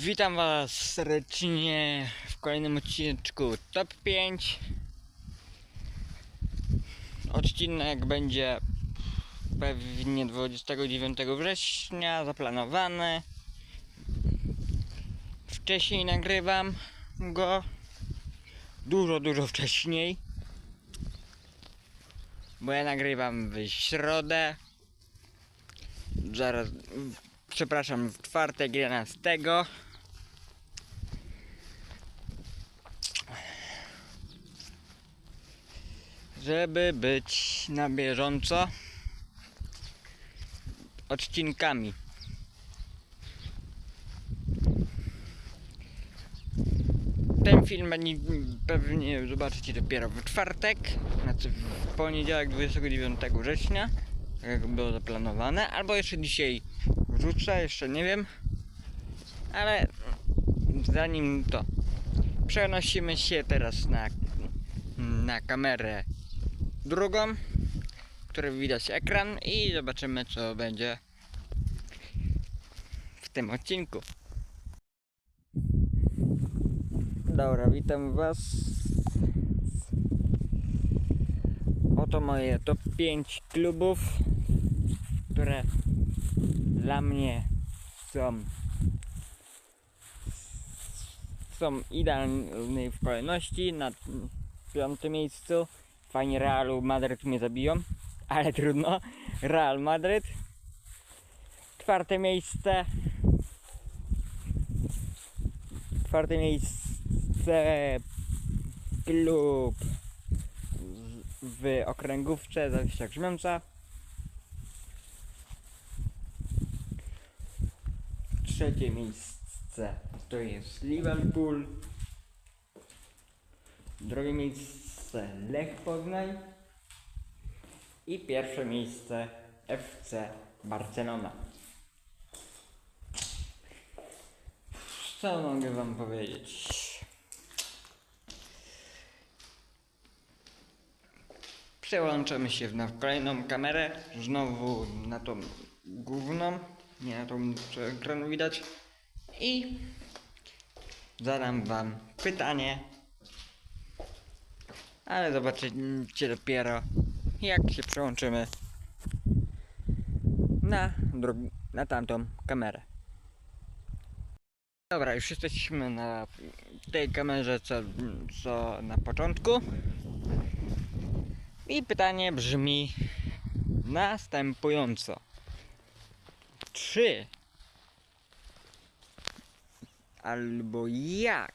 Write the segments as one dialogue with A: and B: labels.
A: Witam Was serdecznie w kolejnym odcinku Top 5. Odcinek będzie pewnie 29 września zaplanowany. Wcześniej nagrywam go dużo, dużo wcześniej. Bo ja nagrywam w środę. Zaraz, przepraszam, w czwartek 11. Żeby być na bieżąco odcinkami. Ten film pewnie zobaczycie dopiero w czwartek, znaczy w poniedziałek 29 września, jak było zaplanowane, albo jeszcze dzisiaj wrzucę, jeszcze nie wiem, ale zanim to przenosimy się teraz na, na kamerę drugą, której widać ekran i zobaczymy co będzie w tym odcinku. Dobra, witam Was. Oto moje top 5 klubów, które dla mnie są są idealnej w kolejności. Na piątym miejscu fajnie Realu Madryt mnie zabiją, ale trudno. Real Madryt. Czwarte miejsce. Czwarte miejsce klub w okręgówce Zawisza Grzmiąca. Trzecie miejsce to jest Liverpool. Drugie miejsce Lech Poznań. I pierwsze miejsce FC Barcelona. Co mogę wam powiedzieć? Przełączamy się na kolejną kamerę, znowu na tą główną, nie tą co ekranu widać i zadam wam pytanie, ale zobaczycie dopiero jak się przełączymy na, na tamtą kamerę. Dobra, już jesteśmy na tej kamerze co, co na początku. I pytanie brzmi następująco. Czy albo jak?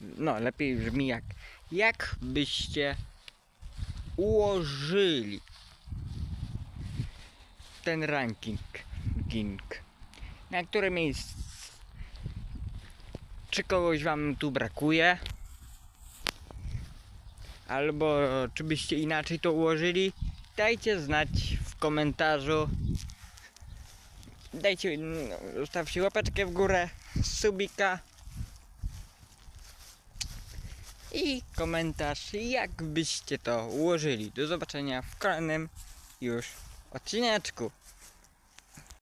A: No, lepiej brzmi jak. Jak byście ułożyli ten ranking? King? Na które miejsce? Czy kogoś wam tu brakuje? albo czy byście inaczej to ułożyli, dajcie znać w komentarzu. Dajcie, zostawcie łapeczkę w górę, subika i komentarz, jak byście to ułożyli. Do zobaczenia w kolejnym już odcineczku.